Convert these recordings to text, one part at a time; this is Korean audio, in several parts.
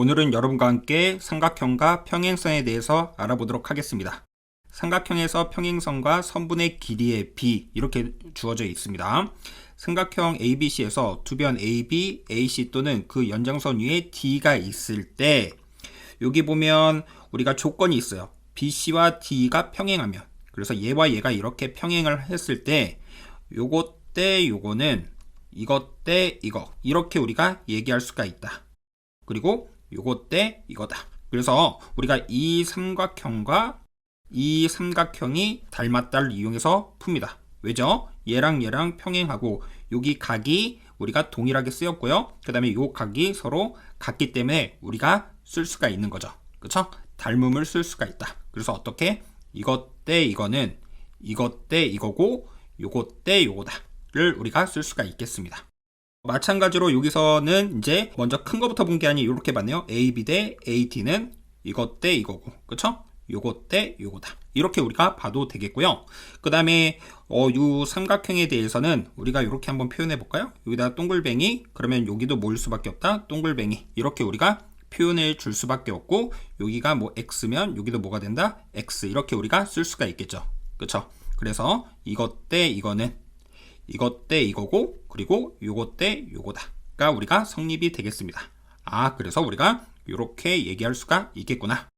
오늘은 여러분과 함께 삼각형과 평행선에 대해서 알아보도록 하겠습니다. 삼각형에서 평행선과 선분의 길이의 b 이렇게 주어져 있습니다. 삼각형 ABC에서 두변 AB, AC 또는 그 연장선 위에 D가 있을 때 여기 보면 우리가 조건이 있어요. BC와 D가 평행하면 그래서 얘와 얘가 이렇게 평행을 했을 때 요거 때 요거는 이것 때 이거 이렇게 우리가 얘기할 수가 있다. 그리고 요거 때 이거다. 그래서 우리가 이 삼각형과 이 삼각형이 닮았다를 이용해서 풉니다. 왜죠? 얘랑 얘랑 평행하고 여기 각이 우리가 동일하게 쓰였고요. 그 다음에 요 각이 서로 같기 때문에 우리가 쓸 수가 있는 거죠. 그쵸? 닮음을 쓸 수가 있다. 그래서 어떻게? 이것 때 이거는 이것 때 이거고 요것 때 요거다를 우리가 쓸 수가 있겠습니다. 마찬가지로 여기서는 이제 먼저 큰 거부터 본 게 아니고 이렇게 봤네요. AB 대 AD는 이것 대 이거고, 그쵸? 요것 대 요거다. 이렇게 우리가 봐도 되겠고요. 그 다음에 어, 요 삼각형에 대해서는 우리가 이렇게 한번 표현해 볼까요? 여기다 동글뱅이, 그러면 여기도 모일 수밖에 없다. 동글뱅이. 이렇게 우리가 표현해 줄 수밖에 없고, 여기가 뭐 x면 여기도 뭐가 된다? x. 이렇게 우리가 쓸 수가 있겠죠. 그쵸? 그래서 이것 대 이거는 이것 때 이거고 그리고 요것 때 요거다가 우리가 성립이 되겠습니다. 아 그래서 우리가 이렇게 얘기할 수가 있겠구나.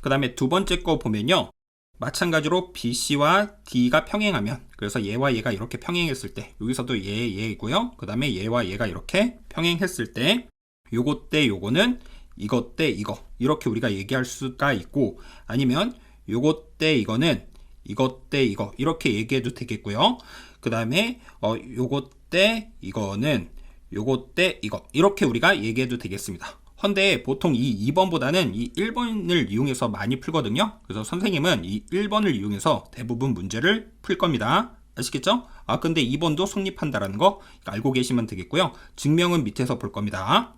그 다음에 두 번째 거 보면요. 마찬가지로 BC와 D가 평행하면 그래서 얘와 얘가 이렇게 평행했을 때 여기서도 얘 얘이고요. 그 다음에 얘와 얘가 이렇게 평행했을 때 요것 때 요거는 이것 때 이거 이렇게 우리가 얘기할 수가 있고 아니면 요것 때 이거는 이것 때 이거 이렇게 얘기해도 되겠고요. 그 다음에 어 요것 때 이거는 요것 때 이거 이렇게 우리가 얘기해도 되겠습니다. 헌데 보통 이 2번보다는 이 1번을 이용해서 많이 풀거든요. 그래서 선생님은 이 1번을 이용해서 대부분 문제를 풀 겁니다. 아시겠죠? 아 근데 2번도 성립한다라는 거 알고 계시면 되겠고요. 증명은 밑에서 볼 겁니다.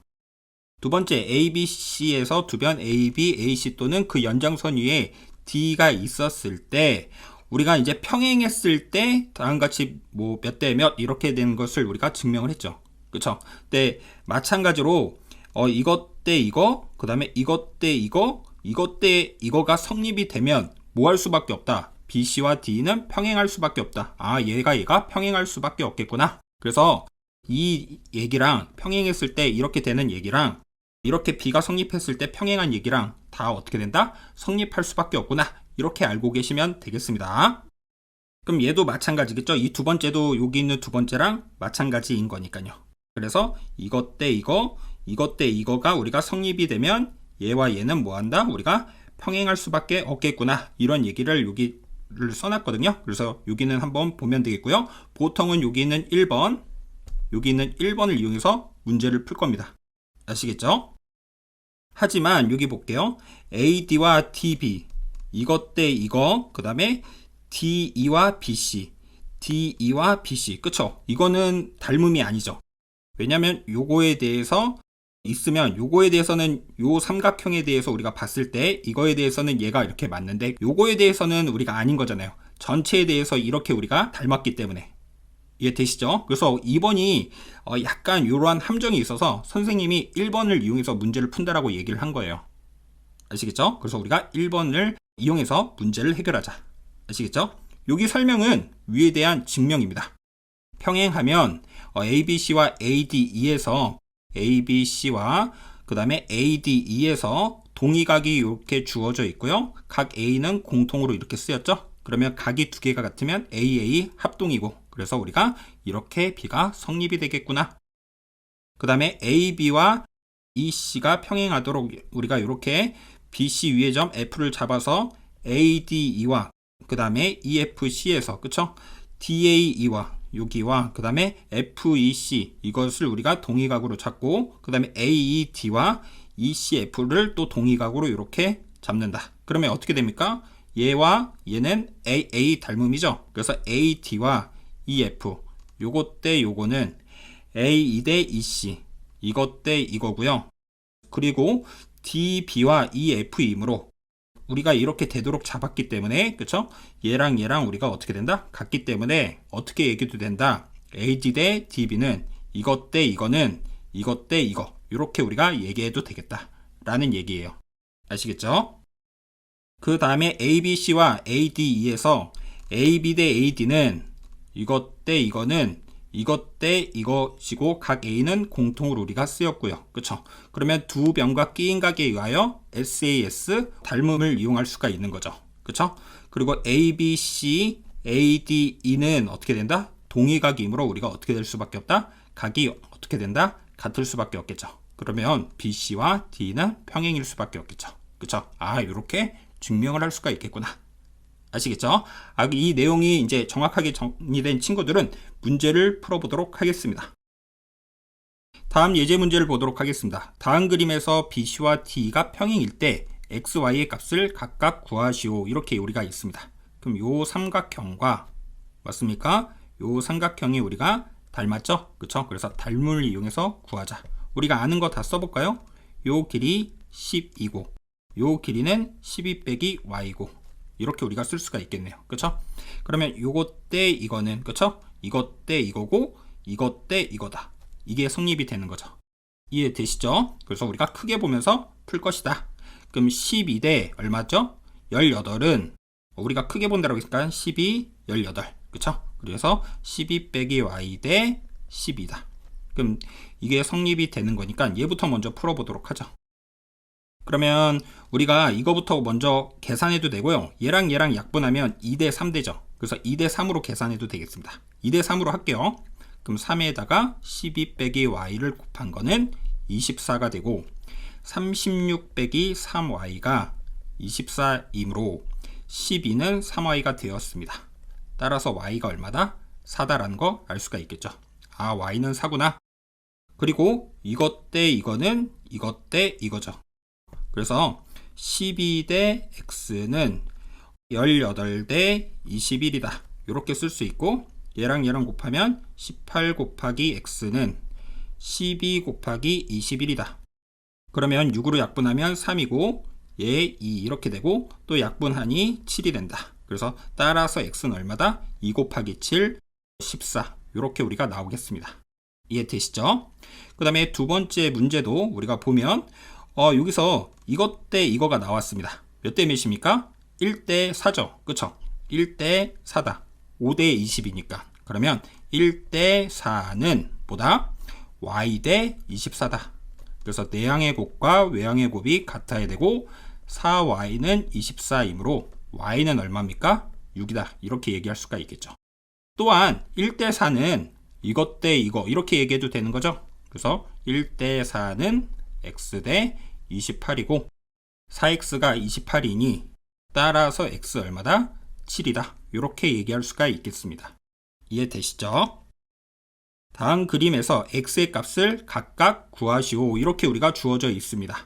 두 번째 ABC에서 두변 AB, AC 또는 그 연장선 위에 D가 있었을 때 우리가 이제 평행했을 때 다음같이 뭐 몇 대 몇 이렇게 된 것을 우리가 증명을 했죠. 그쵸? 근데 마찬가지로 어 이것 때 이거 그 다음에 이것 때 이거 이것 때 이거가 성립이 되면 뭐 할 수밖에 없다. BC와 D는 평행할 수밖에 없다. 아 얘가 얘가 평행할 수밖에 없겠구나. 그래서 이 얘기랑 평행했을 때 이렇게 되는 얘기랑 이렇게 B가 성립했을 때 평행한 얘기랑 다 어떻게 된다? 성립할 수밖에 없구나. 이렇게 알고 계시면 되겠습니다. 그럼 얘도 마찬가지겠죠? 이 두 번째도 여기 있는 두 번째랑 마찬가지인 거니까요. 그래서 이것 때 이거, 이것 때 이거가 우리가 성립이 되면 얘와 얘는 뭐 한다? 우리가 평행할 수밖에 없겠구나. 이런 얘기를 여기를 써놨거든요. 그래서 여기는 한번 보면 되겠고요. 보통은 여기 있는 1번, 여기 있는 1번을 이용해서 문제를 풀 겁니다. 아시겠죠? 하지만 여기 볼게요. AD와 DB 이것 때 이거 그 다음에 DE와 BC DE와 BC 그쵸? 이거는 닮음이 아니죠. 왜냐면 요거에 대해서 있으면 요거에 대해서는 요 삼각형에 대해서 우리가 봤을 때 이거에 대해서는 얘가 이렇게 맞는데 요거에 대해서는 우리가 아닌 거잖아요. 전체에 대해서 이렇게 우리가 닮았기 때문에 이해되시죠? 그래서 2번이 어, 약간 이러한 함정이 있어서 선생님이 1번을 이용해서 문제를 푼다라고 얘기를 한 거예요. 아시겠죠? 그래서 우리가 1번을 이용해서 문제를 해결하자. 아시겠죠? 여기 설명은 위에 대한 증명입니다. 평행하면 어, ABC와 ADE에서 ABC와 그 다음에 ADE에서 동의각이 이렇게 주어져 있고요. 각 A는 공통으로 이렇게 쓰였죠. 그러면 각이 두 개가 같으면 AA 합동이고 그래서 우리가 이렇게 B가 성립이 되겠구나. 그 다음에 AB와 EC가 평행하도록 우리가 이렇게 BC 위의 점 F를 잡아서 ADE와 그 다음에 EFC에서 그쵸? DAE와 여기와 그 다음에 FEC 이것을 우리가 동의각으로 잡고 그 다음에 AED와 ECF를 또 동의각으로 이렇게 잡는다. 그러면 어떻게 됩니까? 얘와 얘는 AA 닮음이죠. 그래서 AD와 EF 요것 때 요거는 A 대 EC 이것 때 이거고요. 그리고 DB와 EF이므로 우리가 이렇게 되도록 잡았기 때문에 그쵸? 얘랑 얘랑 우리가 어떻게 된다? 같기 때문에 어떻게 얘기도 된다. AD 대 DB는 이것 대 이거는 이것 대 이거 이렇게 우리가 얘기해도 되겠다. 라는 얘기예요. 아시겠죠? 그 다음에 ABC와 ADE에서 AB 대 AD는 이것 대 이거는 이것 대 이것이고 각 A는 공통으로 우리가 쓰였고요. 그쵸? 그러면 두 변과 끼인 각에 의하여 SAS 닮음을 이용할 수가 있는 거죠. 그쵸? 그리고 ABC, ADE는 어떻게 된다? 동의각이므로 우리가 어떻게 될 수밖에 없다? 각이 어떻게 된다? 같을 수밖에 없겠죠. 그러면 BC와 D는 평행일 수밖에 없겠죠. 그쵸? 아, 이렇게 증명을 할 수가 있겠구나. 아시겠죠? 아, 이 내용이 이제 정확하게 정리된 친구들은 문제를 풀어보도록 하겠습니다. 다음 예제 문제를 보도록 하겠습니다. 다음 그림에서 BC와 D가 평행일 때 x, y의 값을 각각 구하시오. 이렇게 우리가 있습니다. 그럼 요 삼각형과 맞습니까? 요 삼각형이 우리가 닮았죠? 그쵸? 그래서 닮을 이용해서 구하자. 우리가 아는 거 다 써볼까요? 요 길이 10이고 요 길이는 12 빼기 y고 이렇게 우리가 쓸 수가 있겠네요. 그쵸? 그러면 요것 대 이거는 그쵸? 이것 대 이거고 이것 대 이거다. 이게 성립이 되는 거죠. 이해되시죠? 그래서 우리가 크게 보면서 풀 것이다. 그럼 12 대 얼마죠? 18은 우리가 크게 본다고 했으니까 12, 18. 그쵸? 그래서 12 빼기 y 대 10이다. 그럼 이게 성립이 되는 거니까 얘부터 먼저 풀어보도록 하죠. 그러면 우리가 이거부터 먼저 계산해도 되고요. 얘랑 얘랑 약분하면 2대 3대죠. 그래서 2대 3으로 계산해도 되겠습니다. 2대 3으로 할게요. 그럼 3에다가 12 빼기 y를 곱한 거는 24가 되고 36 빼기 3y가 24이므로 12는 3y가 되었습니다. 따라서 y가 얼마다? 4다라는 거 알 수가 있겠죠. 아, y는 4구나. 그리고 이것 대 이거는 이것 대 이거죠. 그래서 12 대 x는 18대 21이다. 이렇게 쓸 수 있고 얘랑 얘랑 곱하면 18 곱하기 x는 12 곱하기 21이다. 그러면 6으로 약분하면 3이고 얘 2 이렇게 되고 또 약분하니 7이 된다. 그래서 따라서 x는 얼마다? 2 곱하기 7, 14 이렇게 우리가 나오겠습니다. 이해되시죠? 그 다음에 두 번째 문제도 우리가 보면 어, 여기서 이것 대 이거가 나왔습니다. 몇 대 몇입니까? 1대 4죠. 그쵸? 1대 4다. 5대 20이니까. 그러면 1대 4는 보다 y 대 24다. 그래서 내항의 곱과 외항의 곱이 같아야 되고 4y는 24이므로 y는 얼마입니까? 6이다. 이렇게 얘기할 수가 있겠죠. 또한 1대 4는 이것 대 이거 이렇게 얘기해도 되는 거죠. 그래서 1대 4는 x 대 28이고 4x가 28이니 따라서 x 얼마다? 7이다. 이렇게 얘기할 수가 있겠습니다. 이해되시죠? 다음 그림에서 x의 값을 각각 구하시오. 이렇게 우리가 주어져 있습니다.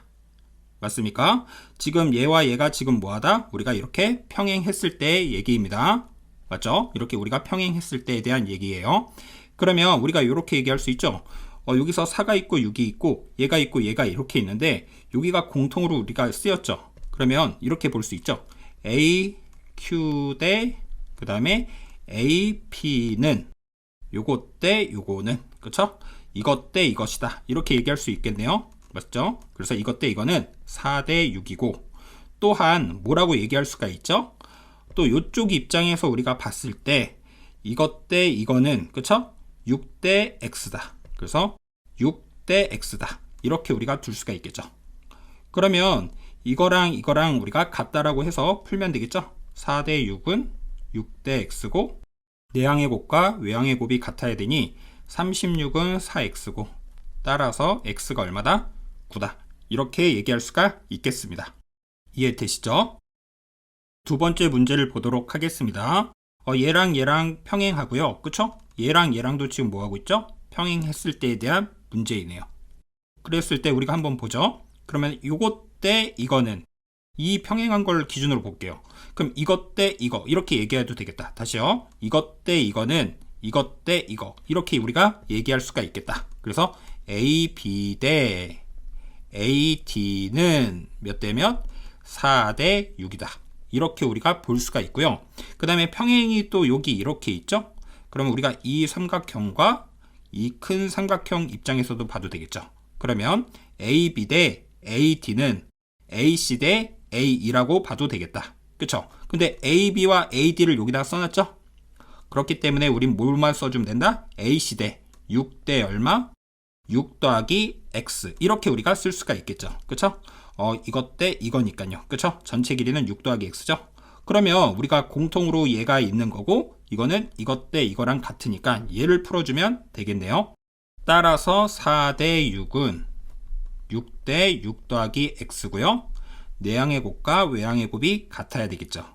맞습니까? 지금 얘와 얘가 지금 뭐하다? 우리가 이렇게 평행했을 때 얘기입니다. 맞죠? 이렇게 우리가 평행했을 때에 대한 얘기예요. 그러면 우리가 이렇게 얘기할 수 있죠. 어, 여기서 4가 있고 6이 있고 얘가 있고 얘가 이렇게 있는데 여기가 공통으로 우리가 쓰였죠. 그러면 이렇게 볼 수 있죠. A, Q 대 그 다음에 A, P는 요것 대 요거는 그쵸? 이것 대 이것이다. 이렇게 얘기할 수 있겠네요. 맞죠? 그래서 이것 대 이거는 4 대 6이고 또한 뭐라고 얘기할 수가 있죠? 또 요쪽 입장에서 우리가 봤을 때 이것 대 이거는 그쵸? 6 대 x다. 그래서 6 대 x다. 이렇게 우리가 둘 수가 있겠죠. 그러면 이거랑 이거랑 우리가 같다라고 해서 풀면 되겠죠. 4대 6은 6대 x고 내항의 곱과 외항의 곱이 같아야 되니 36은 4x고 따라서 x가 얼마다? 9다. 이렇게 얘기할 수가 있겠습니다. 이해되시죠? 두 번째 문제를 보도록 하겠습니다. 어, 얘랑 얘랑 평행하고요. 그쵸? 얘랑 얘랑도 지금 뭐하고 있죠? 평행했을 때에 대한 문제이네요. 그랬을 때 우리가 한번 보죠. 그러면 이것 대 이거는 이 평행한 걸 기준으로 볼게요. 그럼 이것 대 이거 이렇게 얘기해도 되겠다. 다시요. 이것 대 이거는 이것 대 이거 이렇게 우리가 얘기할 수가 있겠다. 그래서 A, B 대 A, D는 몇 대면 4대 6이다. 이렇게 우리가 볼 수가 있고요. 그 다음에 평행이 또 여기 이렇게 있죠? 그러면 우리가 이 삼각형과 이 큰 삼각형 입장에서도 봐도 되겠죠. 그러면 AB 대 AD는 AC 대 AE라고 봐도 되겠다. 그쵸? 근데 AB와 AD를 여기다 써놨죠? 그렇기 때문에 우린 뭘만 써주면 된다? AC 대 6대 얼마? 6 더하기 X. 이렇게 우리가 쓸 수가 있겠죠. 그쵸? 어, 이것 대 이거니까요. 그쵸? 전체 길이는 6 더하기 X죠? 그러면 우리가 공통으로 얘가 있는 거고, 이거는 이것 대 이거랑 같으니까 얘를 풀어주면 되겠네요. 따라서 4 대 6은 6대 6 더하기 X고요. 내항의 곱과 외항의 곱이 같아야 되겠죠.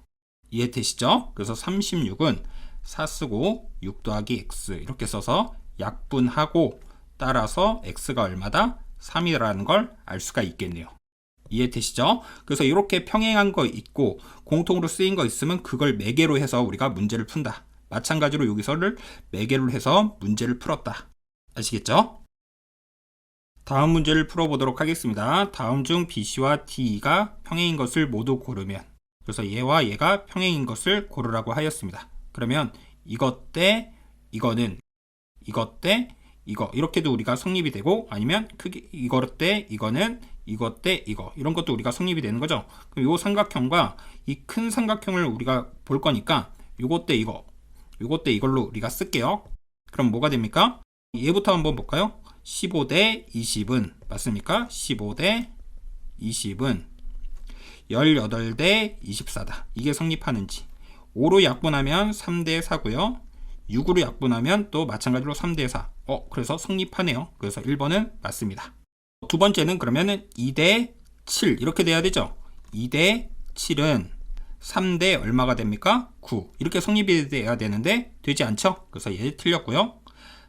이해되시죠? 그래서 36은 4 쓰고 6 더하기 x 이렇게 써서 약분하고 따라서 x가 얼마다? 3이라는 걸 알 수가 있겠네요. 이해되시죠? 그래서 이렇게 평행한 거 있고 공통으로 쓰인 거 있으면 그걸 매개로 해서 우리가 문제를 푼다. 마찬가지로 여기서를 매개로 해서 문제를 풀었다. 아시겠죠? 다음 문제를 풀어보도록 하겠습니다. 다음 중 BC와 D가 평행인 것을 모두 고르면 그래서 얘와 얘가 평행인 것을 고르라고 하였습니다. 그러면 이것 대 이거는 이것 대 이거 이렇게도 우리가 성립이 되고 아니면 크게 이것 대 이거는 이것 대 이거 이런 것도 우리가 성립이 되는 거죠. 그럼 이 삼각형과 이 큰 삼각형을 우리가 볼 거니까 이것 대 이거 이것 대 이걸로 우리가 쓸게요. 그럼 뭐가 됩니까? 얘부터 한번 볼까요? 15대 20은 맞습니까? 15대 20은 18대 24다. 이게 성립하는지. 5로 약분하면 3대 4고요. 6으로 약분하면 또 마찬가지로 3대 4. 어, 그래서 성립하네요. 그래서 1번은 맞습니다. 두 번째는 그러면은 2대 7 이렇게 돼야 되죠. 2대 7은 3대 얼마가 됩니까? 9. 이렇게 성립이 돼야 되는데 되지 않죠? 그래서 얘 틀렸고요.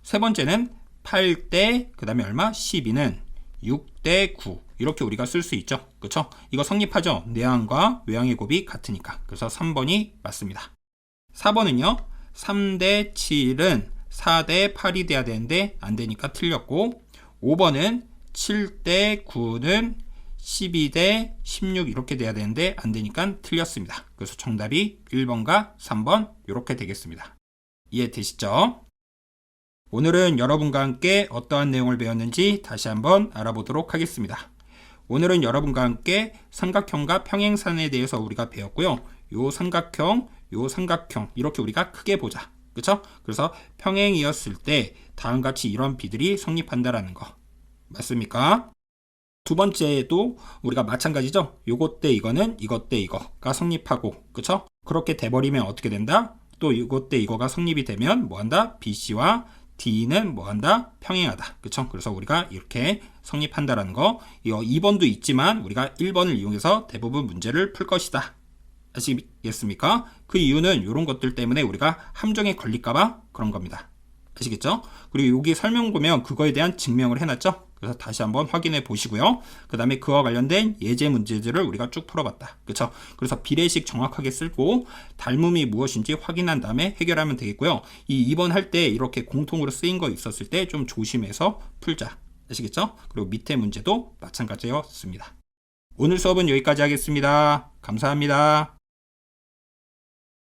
세 번째는 8대 그 다음에 얼마? 12는 6대 9. 이렇게 우리가 쓸 수 있죠. 그렇죠? 이거 성립하죠. 내항과 외항의 곱이 같으니까. 그래서 3번이 맞습니다. 4번은요. 3대 7은 4대 8이 돼야 되는데 안 되니까 틀렸고 5번은 7대 9는 12대 16 이렇게 돼야 되는데 안 되니까 틀렸습니다. 그래서 정답이 1번과 3번 이렇게 되겠습니다. 이해 되시죠? 오늘은 여러분과 함께 어떠한 내용을 배웠는지 다시 한번 알아보도록 하겠습니다. 오늘은 여러분과 함께 삼각형과 평행선에 대해서 우리가 배웠고요. 요 삼각형, 요 삼각형 이렇게 우리가 크게 보자. 그렇죠? 그래서 평행이었을 때 다음과 같이 이런 비들이 성립한다라는 거. 맞습니까? 두 번째도 우리가 마찬가지죠. 요것 때 이거는 이것 때 이거가 성립하고 그렇죠? 그렇게 돼 버리면 어떻게 된다? 또 이것 때 이거가 성립이 되면 뭐 한다? BC와 D는 뭐한다? 평행하다. 그쵸? 그래서 우리가 이렇게 성립한다라는 거. 이거 2번도 있지만 우리가 1번을 이용해서 대부분 문제를 풀 것이다. 아시겠습니까? 그 이유는 이런 것들 때문에 우리가 함정에 걸릴까봐 그런 겁니다. 아시겠죠? 그리고 여기 설명 보면 그거에 대한 증명을 해놨죠? 그래서 다시 한번 확인해 보시고요. 그 다음에 그와 관련된 예제 문제들을 우리가 쭉 풀어봤다. 그쵸? 그래서 비례식 정확하게 쓸고 닮음이 무엇인지 확인한 다음에 해결하면 되겠고요. 이 2번 할 때 이렇게 공통으로 쓰인 거 있었을 때 좀 조심해서 풀자. 아시겠죠? 그리고 밑에 문제도 마찬가지였습니다. 오늘 수업은 여기까지 하겠습니다. 감사합니다.